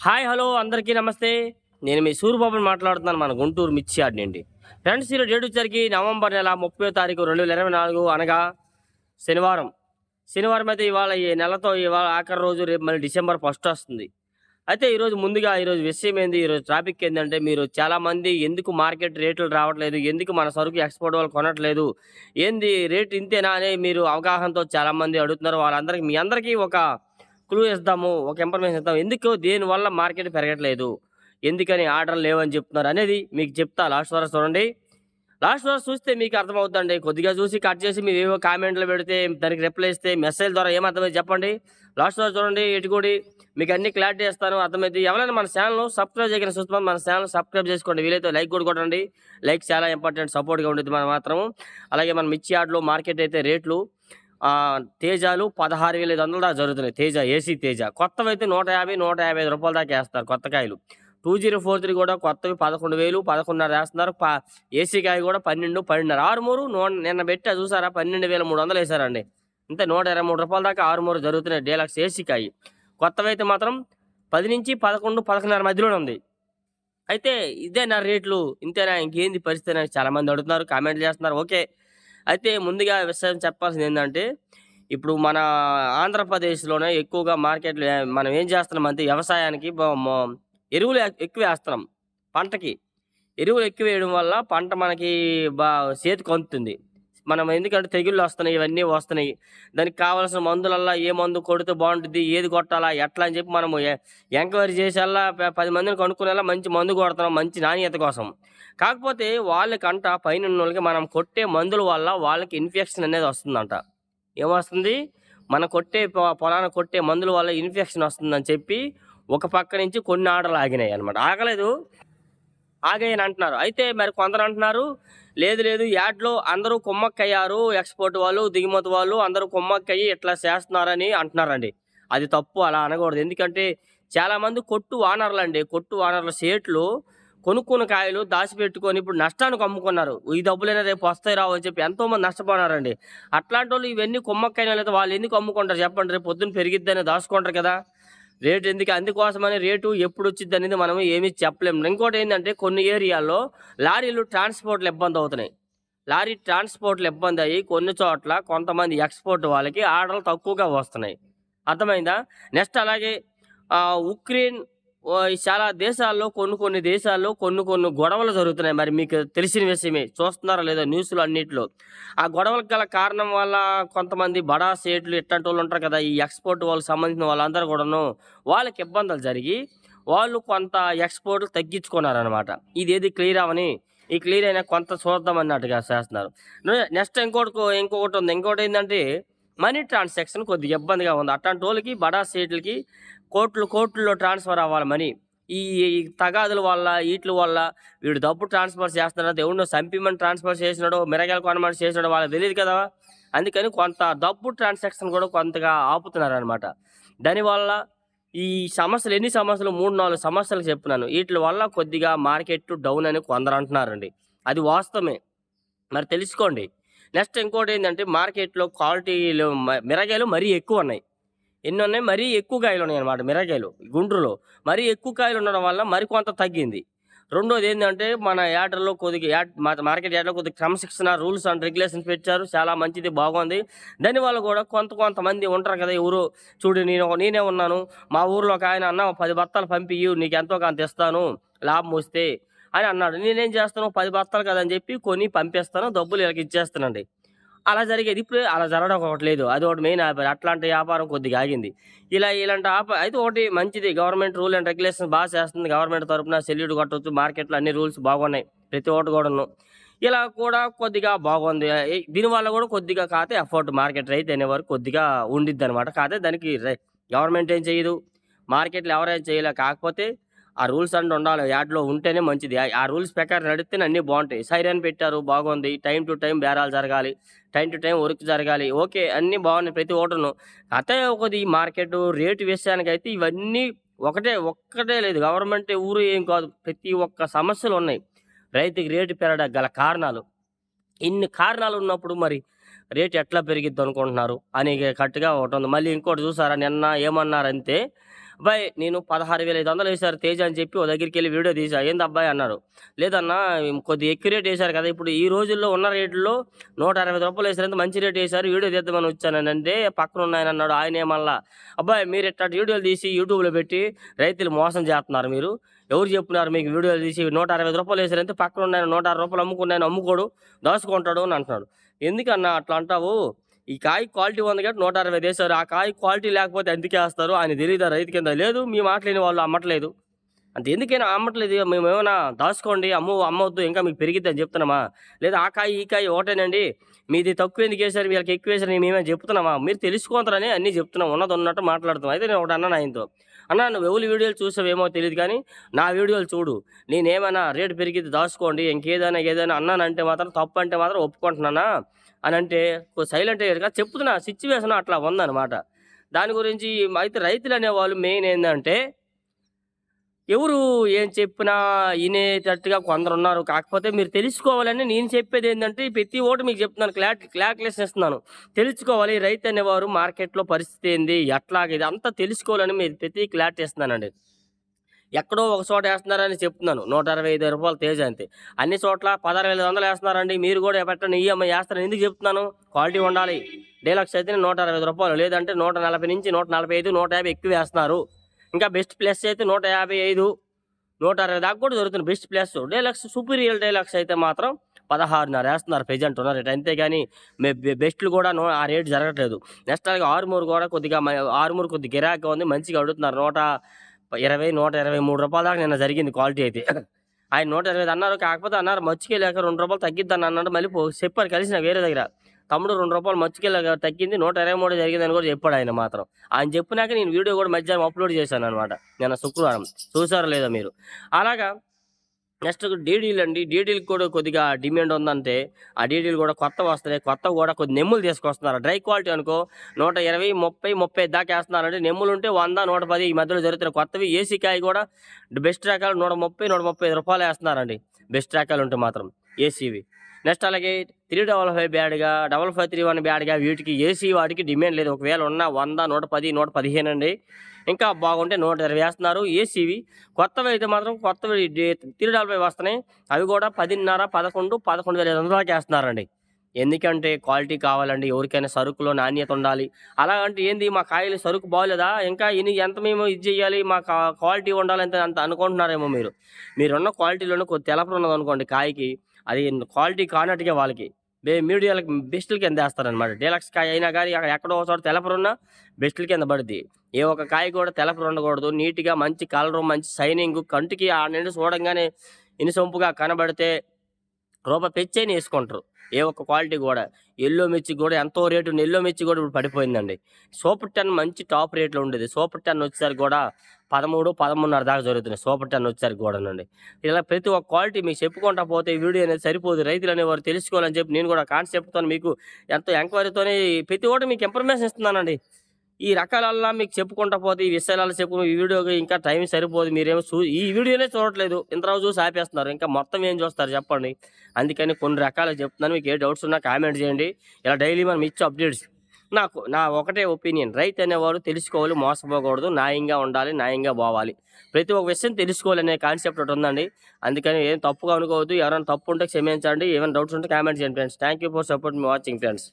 Hi hello అందరికీ నమస్తే. నేను మీ సూర్యబాబుని మాట్లాడుతున్నాను మన గుంటూరు మిర్చియాడ్ నుండి. ఫ్రెండ్స్ ఈరోజు డేట్ వచ్చరికి నవంబర్ నెల ముప్పై తారీఖు రెండు వేల ఇరవై నాలుగు అనగా శనివారం. శనివారం అయితే ఇవాళ ఈ నెలతో ఇవాళ ఆఖరి రోజు రేపు మళ్ళీ డిసెంబర్ ఫస్ట్ వస్తుంది. అయితే ఈరోజు ముందుగా ఈరోజు విషయం ఏంది? ఈరోజు ట్రాఫిక్ ఏంటంటే మీరు చాలామంది ఎందుకు మార్కెట్ రేట్లు రావట్లేదు? ఎందుకు మన సరుకు ఎక్స్పోర్ట్ వాళ్ళు కొనట్లేదు? ఏంది రేట్ ఇంతేనా అని మీరు అవగాహనతో చాలామంది అడుగుతున్నారు. వాళ్ళందరికీ మీ అందరికీ ఒక క్లూ ఇస్తాము ఒక ఇన్ఫర్మేషన్ ఇస్తాము. ఎందుకు? దీనివల్ల మార్కెట్ పెరగట్లేదు? ఎందుకని ఆర్డర్ లేవని చెప్తున్నారు అనేది మీకు చెప్తా. లాస్ట్ వరకు చూడండి. లాస్ట్ వరకు చూస్తే మీకు అర్థమవుతుందండి. కొద్దిగా చూసి కట్ చేసి మీరు ఏవో కామెంట్లు పెడితే దానికి రిప్లై ఇస్తే మెసేజ్ ద్వారా ఏమర్థమైంది చెప్పండి. లాస్ట్ వరకు చూడండి ఇటుకూడి మీకు అన్ని క్లారిటీ ఇస్తాను అర్థమైంది ఎవరైనా మన ఛానల్ సబ్స్క్రైబ్ చేయగలిగిన చూస్తున్నాం మన ఛానల్ సబ్స్క్రైబ్ చేసుకోండి. వీలైతే లైక్ కూడా కొట్టండి. లైక్ చాలా ఇంపార్టెంట్ సపోర్ట్గా ఉండేది మనం మాత్రం అలాగే మనం మిర్చి ఆటలు మార్కెట్ అయితే రేట్లు తేజాలు పదహారు వేల ఐదు వందల దాకా జరుగుతున్నాయి. తేజ ఏసీ తేజ. కొత్తవైతే నూట యాభై నూట యాభై ఐదు రూపాయల దాకా వేస్తారు కొత్త కాయలు. టూ జీరో ఫోర్ త్రీ కూడా కొత్తవి పదకొండు వేలు పదకొండున్నర వేస్తున్నారు. ప ఏసీ కాయ కూడా పన్నెండు పన్నెండున్నర. ఆరుమూరు నూ నిన్న పెట్టా చూసారా? పన్నెండు వేల మూడు వందలు వేసారండి ఇంత నూట ఇరవై మూడు రూపాయల దాకా ఆరుమూరు జరుగుతున్నాయి డీలక్స్ ఏసీ కాయ. కొత్తవి అయితే మాత్రం పది నుంచి పదకొండు పదకొండున్నర మధ్యలోనే ఉంది. అయితే ఇదే నా రేట్లు? ఇంతేనా? ఇంకేంది పరిస్థితి అని చాలా మంది అడుగుతున్నారు కామెంట్లు చేస్తున్నారు. ఓకే. అయితే ముందుగా విషయం చెప్పాల్సింది ఏంటంటే ఇప్పుడు మన ఆంధ్రప్రదేశ్లోనే ఎక్కువగా మార్కెట్లో మనం ఏం చేస్తున్నాం అంటే వ్యవసాయానికి ఎరువులు ఎక్కువ వేస్తున్నాం పంటకి. ఎరువులు ఎక్కువ వేయడం వల్ల పంట మనకి బా చేతికి అందుతుంది. మనం ఎందుకంటే తెగుళ్ళు వస్తున్నాయి ఇవన్నీ వస్తున్నాయి. దానికి కావాల్సిన మందులల్లా ఏ మందు కొడితే బాగుంటుంది ఏది కొట్టాలా ఎట్లా అని చెప్పి మనము ఎంక్వైరీ చేసేలా పది మందిని కనుక్కునేలా మంచి మందు కొడుతున్నాం మంచి నాణ్యత కోసం. కాకపోతే వాళ్ళకంట పైన వాళ్ళకి మనం కొట్టే మందుల వల్ల వాళ్ళకి ఇన్ఫెక్షన్ అనేది వస్తుందంట. ఏమొస్తుంది? మన కొట్టే పొ- పొలాన కొట్టే మందుల వల్ల ఇన్ఫెక్షన్ వస్తుందని చెప్పి ఒక పక్క నుంచి కొన్ని ఆర్డర్లు ఆగినాయి అనమాట ఆగలేదు. ఆగాయని అంటున్నారు. అయితే మరి కొందరు అంటున్నారు లేదు లేదు. యాడ్లో అందరూ కుమ్మక్కయ్యారు. ఎక్స్పోర్ట్ వాళ్ళు దిగుమతి వాళ్ళు అందరూ కుమ్మక్కయ్యి ఇట్లా చేస్తున్నారని అంటున్నారండి. అది తప్పు. అలా అనకూడదు. ఎందుకంటే చాలామంది కొట్టు వానర్లు అండి కొట్టు వానర్ల సేట్లు కొనుక్కున్న కాయలు దాచిపెట్టుకొని ఇప్పుడు నష్టానికి అమ్ముకున్నారు. ఈ డబ్బులైనా రేపు వస్తాయి రావు అని చెప్పి ఎంతోమంది నష్టపోనారండి. అట్లాంటి వాళ్ళు ఇవన్నీ కుమ్మక్కైనా లేదా వాళ్ళు ఎందుకు అమ్ముకుంటారు చెప్పండి. రేపు పొద్దున్న పెరిగిద్దని దాచుకుంటారు కదా. రేటు ఎందుకు? అందుకోసమని రేటు ఎప్పుడు వచ్చింది అనేది మనం ఏమీ చెప్పలేము ఇంకోటి ఏంటంటే కొన్ని ఏరియాల్లో లారీలు ట్రాన్స్పోర్ట్లు ఇబ్బంది అవుతున్నాయి. లారీ ట్రాన్స్పోర్ట్లు ఇబ్బంది అయ్యి కొన్ని చోట్ల కొంతమంది ఎక్స్పోర్ట్ వాళ్ళకి ఆర్డర్లు తక్కువగా వస్తున్నాయి. అర్థమైందా? నెక్స్ట్ అలాగే ఉక్రెయిన్ చాలా దేశాల్లో కొన్ని కొన్ని దేశాల్లో కొన్ని కొన్ని గొడవలు జరుగుతున్నాయి. మరి మీకు తెలిసిన విషయమే. చూస్తున్నారా లేదా న్యూస్లు అన్నింటిలో? ఆ గొడవలకు గల కారణం వల్ల కొంతమంది బడా సేట్లు ఇట్లాంటి వాళ్ళు ఉంటారు కదా ఈ ఎక్స్పోర్ట్ వాళ్ళకి సంబంధించిన వాళ్ళందరూ కూడాను వాళ్ళకి ఇబ్బందులు జరిగి వాళ్ళు కొంత ఎక్స్పోర్ట్లు తగ్గించుకున్నారనమాట ఇదేది క్లియర్ అవని? ఈ క్లియర్ అయినా కొంత చూద్దాం అన్నట్టుగా చేస్తున్నారు. నెక్స్ట్ ఇంకోటి ఇంకొకటి ఉంది. ఇంకోటి ఏంటంటే మనీ ట్రాన్సాక్షన్ కొద్దిగా ఇబ్బందిగా ఉంది. అట్లాంటి వాళ్ళకి బడా సీట్లకి కోట్లు కోట్లలో ట్రాన్స్ఫర్ అవ్వాలి మనీ. ఈ తగాదుల వల్ల వీటి వల్ల వీడు డబ్బు ట్రాన్స్ఫర్ చేస్తున్నాడు దేవుడు సంపిమని ట్రాన్స్ఫర్ చేసినాడో మిరగాయలు కొనమని చేసినాడో వాళ్ళకి తెలియదు కదా? అందుకని కొంత డబ్బు ట్రాన్సాక్షన్ కూడా కొంతగా ఆపుతున్నారు అనమాట దానివల్ల ఈ సమస్యలు ఎన్ని సమస్యలు? మూడు నాలుగు సమస్యలు చెప్తున్నాను. వీటి వల్ల కొద్దిగా మార్కెట్ డౌన్ అని కొందరు అంటున్నారండి. అది వాస్తవమే. మరి తెలుసుకోండి. నెక్స్ట్ ఇంకోటి ఏంటంటే మార్కెట్లో క్వాలిటీలు మ- మిరగాయలు మరీ ఎక్కువ ఉన్నాయి. ఎన్ని ఉన్నాయి మరీ ఎక్కువ కాయలు ఉన్నాయి అనమాట మిరకాయలు గుండ్రులో. మరీ ఎక్కువ కాయలు ఉండడం వల్ల మరికొంత తగ్గింది. రెండోది ఏంటంటే మన యార్డర్లో కొద్దిగా యాడ్ మా- మార్కెట్ యార్డ్లో కొద్దిగా క్రమశిక్షణ రూల్స్ అండ్ రెగ్యులేషన్స్ పెట్టారు. చాలా మంచిది బాగుంది. దానివల్ల కూడా కొంత కొంతమంది ఉంటారు కదా ఎవరు చూడు నేను నేనే ఉన్నాను. మా ఊర్లో ఒక ఆయన అన్న పది బత్తాలు పంపి నీకు ఎంతో కొంత ఇస్తాను లాభం వస్తే అని అన్నాడు. నేనేం చేస్తాను? పది బత్తాలు కదా అని చెప్పి కొని పంపిస్తాను డబ్బులు వీళ్ళకి ఇచ్చేస్తానండి. అలా జరిగేది. ఇప్పుడు అలా జరగడం ఒకటి లేదు. అది ఒకటి మెయిన్ ఆపారు అట్లాంటి వ్యాపారం కొద్దిగా ఆగింది. ఇలా ఇలాంటి ఆప అయితే ఒకటి మంచిది. గవర్నమెంట్ రూల్ అండ్ రెగ్యులేషన్స్ బాగా చేస్తుంది. గవర్నమెంట్ తరపున సెల్యూట్ కొట్టవచ్చు మార్కెట్లో అన్ని రూల్స్ బాగున్నాయి. ప్రతి ఒక్కటి కూడాను. ఇలా కూడా కొద్దిగా బాగుంది. దీనివల్ల కూడా కొద్దిగా కాతే ఎఫర్ట్ మార్కెట్ రైతు అనేవారు కొద్దిగా ఉండిద్ది అనమాట కాతే దానికి గవర్నమెంట్ ఏం చేయదు. మార్కెట్లో ఎవరైనా చేయలే. కాకపోతే ఆ రూల్స్ అండ్ ఉండాలి యాడ్లో ఉంటేనే మంచిది. ఆ- రూల్స్ ప్రకారం నడిస్తే అన్నీ బాగుంటాయి. సైరన్ పెట్టారు బాగుంది. టైం టు టైం బేరాలు జరగాలి. టైం టు టైం వర్క్ జరగాలి. ఓకే అన్నీ బాగున్నాయి ప్రతి ఓటర్ను. అతే ఒకది మార్కెట్ రేటు విషయానికి అయితే ఇవన్నీ ఒకటే ఒక్కటే లేదు. గవర్నమెంట్ ఊరు ఏం కాదు. ప్రతి ఒక్క సమస్యలు ఉన్నాయి. రైతుకి రేటు పెరగడానికి గల కారణాలు. ఇన్ని కారణాలు ఉన్నప్పుడు మరి రేట్ ఎట్లా పెరిగిద్ది అనుకుంటున్నారు? అని కట్టుగా ఒకటి ఉంది. మళ్ళీ ఇంకోటి చూసారా? నిన్న ఏమన్నారంటే అబ్బాయి నేను పదహారు వేల ఐదు వందలు వేశారు తేజ అని చెప్పి ఓ దగ్గరికి వెళ్ళి వీడియో తీసా. ఏంది అబ్బాయి అన్నారు లేదన్నా కొద్ది ఎక్కువ రేట్ వేశారు కదా ఇప్పుడు ఈ రోజుల్లో ఉన్న రేట్లో నూట అరవై రూపాయలు వేసారంత మంచి రేట్ వేశారు వీడియో తీద్దామని వచ్చాను అంటే పక్కన ఉన్నాయని అన్నాడు ఆయన ఏమల్లా అబ్బాయి మీరు ఇట్లా వీడియోలు తీసి యూట్యూబ్లో పెట్టి రైతులు మోసం చేస్తున్నారు మీరు. ఎవరు చెప్తున్నారు మీకు వీడియోలు తీసి నూట అరవై రూపాయలు వేసారంటే పక్కన ఉన్నాయని నూట అరవై రూపాయలు అమ్ముకున్నాయని అమ్ముకోడు దాచుకుంటాడు అని అంటున్నాడు. ఎందుకన్నా అట్లా అంటావు? ఈ కాయ క్వాలిటీ ఉంది కాబట్టి నూట అరవై వేశారు. ఆ కాయ క్వాలిటీ లేకపోతే ఎందుకు వేస్తారు? ఆయన తెలియదు రైతు కింద? లేదు మీ మాటలేని వాళ్ళు అమ్మట్లేదు. అంత ఎందుకైనా అమ్మట్లేదు? మేము ఏమైనా దాచుకోండి. అమ్ము అమ్మవద్దు ఇంకా మీకు పెరిగిద్ది అని చెప్తున్నామా? లేదా ఆ కాయ ఈ కాయ ఒకటేనండి. మీది తక్కువ ఎందుకు వేశారు? వీళ్ళకి ఎక్కువ వేశారు మేమేమైనా చెప్తున్నామా? మీరు తెలుసుకుంటారని అన్నీ చెప్తున్నాం. ఉన్నది ఉన్నట్టు మాట్లాడుతున్నాం. అయితే నేను ఒకటి అన్నాను ఆయనతో. అన్న నువ్వు ఎవరి వీడియోలు చూసావేమో తెలియదు కానీ నా వీడియోలు చూడు. నేనేమైనా రేటు పెరిగితే దాచుకోండి. ఇంకేదైనా ఏదైనా అన్నానంటే మాత్రం తప్పు అంటే మాత్రం ఒప్పుకుంటున్నానా? అని అంటే సైలెంట్ అయ్యారు కదా. చెప్తున్నా సిచ్యువేషన్ అట్లా ఉందన్నమాట. దాని గురించి అయితే రైతులు అనేవాళ్ళు మెయిన్ ఏంటంటే ఎవరు ఏం చెప్పినా వినేటట్టుగా కొందరు ఉన్నారు. కాకపోతే మీరు తెలుసుకోవాలని నేను చెప్పేది ఏంటంటే ప్రతి ఓటు మీకు చెప్తున్నాను క్లారిటీ క్లారిటీస్ ఇస్తున్నాను తెలుసుకోవాలి రైతు అనేవారు మార్కెట్లో పరిస్థితి ఏంది ఎట్లాగేది అంతా తెలుసుకోవాలని మీరు ప్రతి క్లారిటీ ఇస్తున్నానండి ఎక్కడో ఒక చోట వేస్తున్నారని చెప్తున్నాను. నూట అరవై ఐదు రూపాయలు తేజ అంతే. అన్ని చోట్ల పదహారు వేల వందలు వేస్తున్నారండి. మీరు కూడా పెట్టండి. ఈఎంఐ వేస్తారని ఎందుకు చెప్తున్నాను? క్వాలిటీ ఉండాలి. డీలక్స్ అయితే నూట అరవై ఐదు రూపాయలు. లేదంటే నూట నలభై నుంచి నూట నలభై ఐదు నూట యాభై ఎక్కువ వేస్తున్నారు. ఇంకా బెస్ట్ ప్లస్ అయితే నూట యాభై ఐదు నూట అరవై దాకా కూడా దొరుకుతుంది. Best plus. Deluxe superior deluxe అయితే మాత్రం పదహారున్నర వేస్తున్నారు. ప్రజెంట్ ఉన్న రేట్ అంతేగాని మే బె- బెస్ట్లు కూడా నో ఆ రేట్ జరగట్లేదు. నెక్స్ట్ అలాగే ఆరుమూరు కూడా కొద్దిగా ఆరుమూరు కొద్దిగా గిరాకీ ఉంది. మంచిగా అడుగుతున్నారు. నూట ఇరవై నూట ఇరవై మూడు రూపాయల దాకా నిన్న జరిగింది క్వాలిటీ అయితే. ఆయన నూట ఇరవై అన్నారు కాకపోతే అన్నారు మచ్చికెళ్ళాక రెండు రూపాయలు తగ్గిద్దని అన్నాడు. మళ్ళీ చెప్పారు కలిసి నాకు వేరే దగ్గర. తమ్ముడు రెండు రూపాయలు మచ్చికెళ్ళాక తగ్గింది నూట ఇరవై మూడు జరిగిందని కూడా చెప్పాడు ఆయన మాత్రం. ఆయన చెప్పినాక నేను వీడియో కూడా మధ్యాహ్నం అప్లోడ్ చేశాను అనమాట నిన్న శుక్రవారం. చూసారో లేదో మీరు. అలాగా నెక్స్ట్ డీడీలు అండి. డీడీలకు కూడా కొద్దిగా డిమాండ్ ఉందంటే ఆ డీడీలు కూడా కొత్త వస్తున్నాయి. కొత్త కూడా కొద్ది నెమ్ములు తీసుకొస్తున్నారు. డ్రై క్వాలిటీ అనుకో నూట ఇరవై ముప్పై ముప్పై దాకా వేస్తున్నారండి. నెమ్ములు ఉంటే వంద నూట పది ఈ మధ్యలో జరుగుతున్న కొత్తవి. ఏసీ కాయ కూడా బెస్ట్ రకాలు నూట ముప్పై నూట ముప్పై ఐదు రూపాయలు వేస్తున్నారండి. బెస్ట్ రకాలు ఉంటే మాత్రం ఏసీవి. నెక్స్ట్ అలాగే త్రీ డబల్ ఫైవ్ బ్యాడ్గా డబల్ ఫైవ్ త్రీ వన్ బ్యాడ్గా వీటికి ఏసీ వాటికి డిమాండ్ లేదు. ఒకవేళ ఉన్న వంద నూట పది నూట పదిహేను అండి. ఇంకా బాగుంటే నూట ఇరవై వేస్తున్నారు. ఏసీవి. కొత్తవి అయితే మాత్రం కొత్తవి తిరుడాలపై వస్తున్నాయి. అవి కూడా పదిన్నర పదకొండు పదకొండు వేల ఐదు వందల దాకా ఎందుకంటే క్వాలిటీ కావాలండి. ఎవరికైనా సరుకులో నాణ్యత ఉండాలి. అలాగంటే ఏంది? మా కాయలు సరుకు బాగోలేదా ఇంకా ఇన్ని ఎంత మేము ఇది చేయాలి? మా క్వాలిటీ ఉండాలంటే అంత అనుకుంటున్నారేమో మీరు. మీరున్న క్వాలిటీలోనే కొద్ది తెలపరు ఉన్నది అనుకోండి కాయకి. అది క్వాలిటీ కానట్టుగా వాళ్ళకి. మీడియాలకు బెస్ట్ల కింద వేస్తారనమాట డీలక్స్ కాయ అయినా కానీ అక్కడ ఎక్కడో ఒకసారి చోట తెలపరున్నా బెస్ట్ల కింద పడుద్ది. ఏ ఒక్క కాయ కూడా తెలపరు ఉండకూడదు. నీట్గా మంచి కలరు మంచి షైనింగ్ కంటికి ఆ నిండు చూడంగానే ఇనుసొంపుగా కనబడితే రూపాయి పెచ్చైన వేసుకుంటారు. ఏ ఒక్క క్వాలిటీ కూడా. ఎల్లో మిర్చి కూడా ఎంతో రేటు ఎల్లో మిర్చి కూడా ఇప్పుడు పడిపోయిందండి. సూపర్ టెన్ మంచి టాప్ రేట్లో ఉండేది. సూపర్ టెన్ వచ్చేసరికి కూడా పదమూడు పదమూడున్నర దాకా జరుగుతుంది సూపర్ టెన్ వచ్చేసరికి కూడానండి. ఇలా ప్రతి ఒక్క క్వాలిటీ మీకు చెప్పుకుంటా పోతే ఈ వీడియో అనేది సరిపోదు. రైతులు అనేవారు తెలుసుకోవాలని చెప్పి నేను కూడా కాన్సెప్ట్తో మీకు ఎంతో ఎంక్వైరీతోనే ప్రతి ఒక్కటి మీకు ఇన్ఫర్మేషన్ ఇస్తున్నానండి. ఈ రకాలల్లా మీకు చెప్పుకుంటా పోతే ఈ విషయాలు చెప్పు ఈ వీడియోకి ఇంకా టైం సరిపోదు. మీరేమో చూ ఈ వీడియోనే చూడట్లేదు. ఇంతరావు చూసి ఆపేస్తున్నారు. ఇంకా మొత్తం ఏం చూస్తారు చెప్పండి. అందుకని కొన్ని రకాలు చెప్తున్నాను. మీకు ఏ డౌట్స్ ఉన్నా కామెంట్ చేయండి. ఇలా డైలీ మనం ఇచ్చే అప్డేట్స్. నాకు నా ఒకటే ఒపీనియన్. రైతు అనేవాడు తెలుసుకోవాలి మోసపోకూడదు. న్యాయంగా ఉండాలి న్యాయంగా పోవాలి. ప్రతి ఒక్క విషయం తెలుసుకోవాలనే కాన్సెప్ట్ ఒకటి ఉందండి. అందుకని ఏం తప్పుగా అనుకోవద్దు. ఎవరైనా తప్పు ఉంటే క్షమించండి. ఏమైనా డౌట్స్ ఉంటే కామెంట్ చేయండి friends. Thank you for support me watching friends